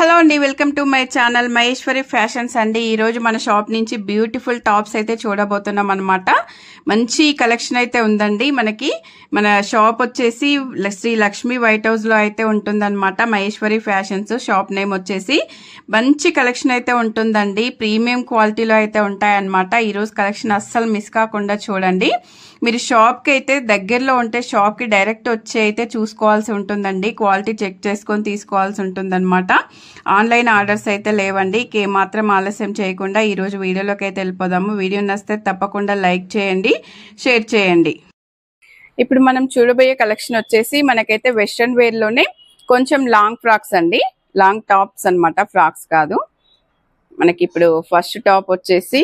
Hello అండి welcome to my channel Maheshwari fashions అండి. ఈరోజు మన షాప్ నుంచి బ్యూటిఫుల్ టాప్స్ అయితే చూడబోతున్నాం అనమాట మంచి కలెక్షన్ అయితే ఉందండి మనకి. మన షాప్ వచ్చేసి శ్రీ లక్ష్మీ వైట్ హౌస్లో అయితే ఉంటుందన్నమాట మహేశ్వరి ఫ్యాషన్స్. షాప్ నేమ్ వచ్చేసి మంచి కలెక్షన్ అయితే ఉంటుందండి. ప్రీమియం క్వాలిటీలో అయితే ఉంటాయన్నమాట. ఈరోజు కలెక్షన్ అస్సలు మిస్ కాకుండా చూడండి. మీరు షాప్కి అయితే దగ్గరలో ఉంటే షాప్కి డైరెక్ట్ వచ్చి అయితే చూసుకోవాల్సి ఉంటుందండి. క్వాలిటీ చెక్ చేసుకొని తీసుకోవాల్సి ఉంటుందన్నమాట. ఆన్లైన్ ఆర్డర్స్ అయితే లేవండి. కే మాత్రం ఆలస్యం చేయకుండా ఈరోజు వీడియోలోకి అయితే వెళ్ళిపోదాము. వీడియో నచ్చితే తప్పకుండా లైక్ చేయండి షేర్ చేయండి. ఇప్పుడు మనం చూడబోయే కలెక్షన్ వచ్చేసి మనకైతే వెస్ట్రన్ వేర్లోనే కొంచెం లాంగ్ ఫ్రాక్స్ అండి. లాంగ్ టాప్స్ అనమాట ఫ్రాక్స్ కాదు. మనకి ఇప్పుడు ఫస్ట్ టాప్ వచ్చేసి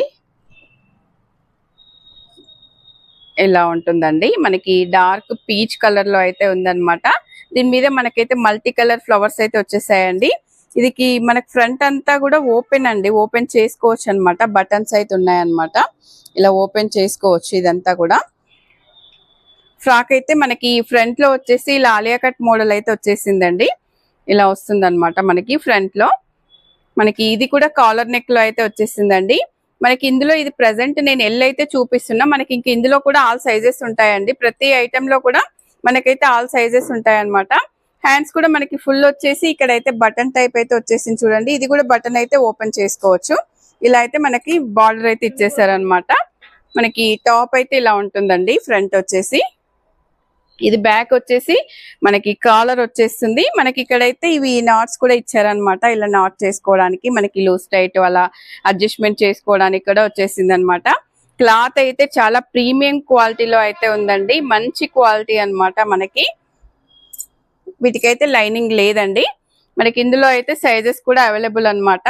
ఇలా ఉంటుందండి? మనకి డార్క్ పీచ్ కలర్లో అయితే ఉందన్నమాట. దీని మీద మనకైతే మల్టీ కలర్ ఫ్లవర్స్ అయితే వచ్చేసాయండి. ఇదికి మనకి ఫ్రంట్ అంతా కూడా ఓపెన్ అండి ఓపెన్ చేసుకోవచ్చు అన్నమాట బటన్స్ అయితే ఉన్నాయన్నమాట. ఇలా ఓపెన్ చేసుకోవచ్చు ఇదంతా కూడా. ఫ్రాక్ అయితే మనకి ఫ్రంట్లో వచ్చేసి ఇలా ఆలియా కట్ మోడల్ అయితే వచ్చేసిందండి. ఇలా వస్తుందన్నమాట మనకి ఫ్రంట్లో. మనకి ఇది కూడా కాలర్ నెక్లో అయితే వచ్చేసిందండి. మనకి ఇందులో ఇది ప్రెసెంట్ నేను ఎల్ అయితే చూపిస్తున్నా. మనకి ఇంక ఇందులో కూడా ఆల్ సైజెస్ ఉంటాయండి. ప్రతి ఐటెంలో లో కూడా మనకైతే ఆల్ సైజెస్ ఉంటాయన్నమాట. హ్యాండ్స్ కూడా మనకి ఫుల్ వచ్చేసి ఇక్కడ అయితే బటన్ టైప్ అయితే వచ్చేసింది చూడండి. ఇది కూడా బటన్ అయితే ఓపెన్ చేసుకోవచ్చు. ఇలా అయితే మనకి బార్డర్ అయితే ఇచ్చేసారనమాట మనకి టాప్ అయితే ఇలా ఉంటుందండి ఫ్రంట్ వచ్చేసి. ఇది బ్యాక్ వచ్చేసి మనకి కాలర్ వచ్చేస్తుంది. మనకి ఇక్కడైతే ఇవి నాట్స్ కూడా ఇచ్చారనమాట ఇలా నాట్ చేసుకోవడానికి మనకి లూజ్ టైట్ అలా అడ్జస్ట్మెంట్ చేసుకోవడానికి కూడా వచ్చేసింది అనమాట క్లాత్ అయితే చాలా ప్రీమియం క్వాలిటీలో అయితే ఉందండి. మంచి క్వాలిటీ అన్నమాట మనకి. వీటికైతే లైనింగ్ లేదండి. మనకి ఇందులో అయితే సైజెస్ కూడా అవైలబుల్ అనమాట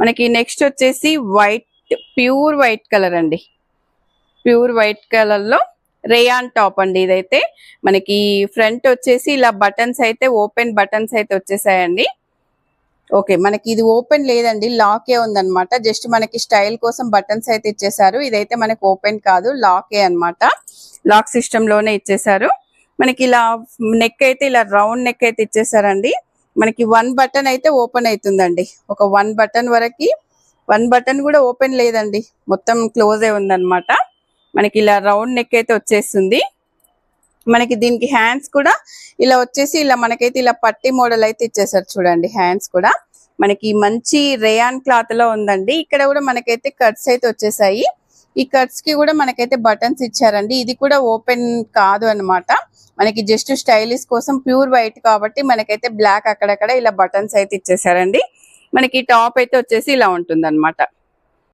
మనకి నెక్స్ట్ వచ్చేసి వైట్ ప్యూర్ వైట్ కలర్ అండి. ప్యూర్ వైట్ కలర్లో రేయాన్ టాప్ అండి ఇదైతే. మనకి ఫ్రంట్ వచ్చేసి ఇలా బటన్స్ అయితే ఓపెన్ బటన్స్ అయితే వచ్చేసాయండి. ఓకే మనకి ఇది ఓపెన్ లేదండి లాకే ఉందన్నమాట. జస్ట్ మనకి స్టైల్ కోసం బటన్స్ అయితే ఇచ్చేసారు. ఇదైతే మనకి ఓపెన్ కాదు లాకే అన్నమాట. లాక్ సిస్టంలోనే ఇచ్చేసారు. మనకి ఇలా నెక్ అయితే ఇలా రౌండ్ నెక్ అయితే ఇచ్చేసారండి. మనకి వన్ బటన్ అయితే ఓపెన్ అవుతుందండి. ఒక వన్ బటన్ వరకు వన్ బటన్ కూడా ఓపెన్ లేదండి. మొత్తం క్లోజ్ అయి ఉందన్నమాట. మనకి ఇలా రౌండ్ నెక్ అయితే వచ్చేస్తుంది. మనకి దీనికి హ్యాండ్స్ కూడా ఇలా వచ్చేసి ఇలా మనకైతే ఇలా పట్టి మోడల్ అయితే ఇచ్చేసారు చూడండి హ్యాండ్స్ కూడా. మనకి మంచి రేయాన్ క్లాత్లో ఉందండి. ఇక్కడ కూడా మనకైతే కట్స్ అయితే వచ్చేసాయి. ఈ కట్స్కి కూడా మనకైతే బటన్స్ ఇచ్చారండి. ఇది కూడా ఓపెన్ కాదు అన్నమాట. మనకి జస్ట్ స్టైలిష్ కోసం ప్యూర్ వైట్ కాబట్టి మనకైతే బ్లాక్ అక్కడక్కడ ఇలా బటన్స్ అయితే ఇచ్చేసారండి. మనకి టాప్ అయితే వచ్చేసి ఇలా ఉంటుంది